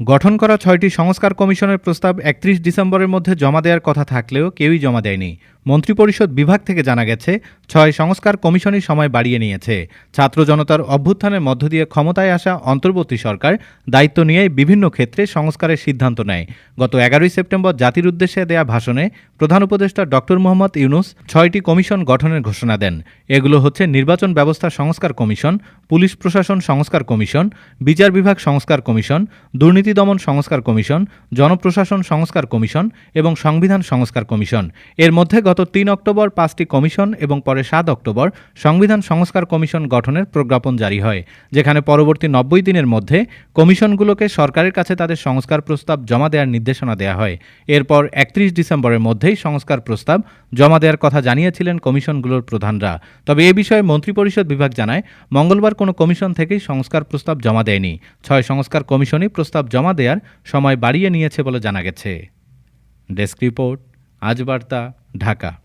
গঠন করা ছয়টি সংস্কার কমিশনের প্রস্তাব একত্রিশ ডিসেম্বরের মধ্যে জমা দেওয়ার কথা থাকলেও কেউই জমা দেয়নি। মন্ত্রিপরিষদ বিভাগ থেকে জানা গেছে, ছয় সংস্কার কমিশনই সময় বাড়িয়ে নিয়েছে। ছাত্র জনতার অভ্যুত্থানের মধ্য দিয়ে ক্ষমতায় আসা অন্তর্বর্তী সরকার দায়িত্ব নিয়ে বিভিন্ন ক্ষেত্রে সংস্কারের সিদ্ধান্ত নেয়। গত এগারোই সেপ্টেম্বর জাতির উদ্দেশ্যে দেয়া ভাষণে প্রধান উপদেষ্টা ডক্টর মোহাম্মদ ইউনুস ছয়টি কমিশন গঠনের ঘোষণা দেন। এগুলো হচ্ছে নির্বাচন ব্যবস্থা সংস্কার কমিশন, পুলিশ প্রশাসন সংস্কার কমিশন, বিচার বিভাগ সংস্কার কমিশন, দুর্নীতি দমন সংস্কার কমিশন, জনপ্রশাসন সংস্কার কমিশন এবং সংবিধান সংস্কার কমিশন। এর মধ্যে গত তিন অক্টোবর পাঁচটি কমিশন এবং পরে সাত অক্টোবর সংবিধান সংস্কার কমিশন গঠনের প্রজ্ঞাপন জারি হয়, যেখানে পরবর্তী নব্বই দিনের মধ্যে কমিশনগুলোকে সরকারের কাছে তাদের সংস্কার প্রস্তাব জমা দেওয়ার নির্দেশনা দেওয়া হয়। এরপর একত্রিশ ডিসেম্বরের মধ্যেই সংস্কার প্রস্তাব জমা দেওয়ার কথা জানিয়েছিলেন কমিশনগুলোর প্রধানরা। তবে এ বিষয়ে মন্ত্রিপরিষদ বিভাগ জানায়, মঙ্গলবার কোনো কমিশন থেকেই সংস্কার প্রস্তাব জমা দেয়নি। ছয় সংস্কার কমিশনই প্রস্তাব জমা দেওয়ার সময় বাড়িয়ে নিয়েছে বলে জানা গেছে। ডেস্ক রিপোর্ট, আজ বার্তা। ঢাকা।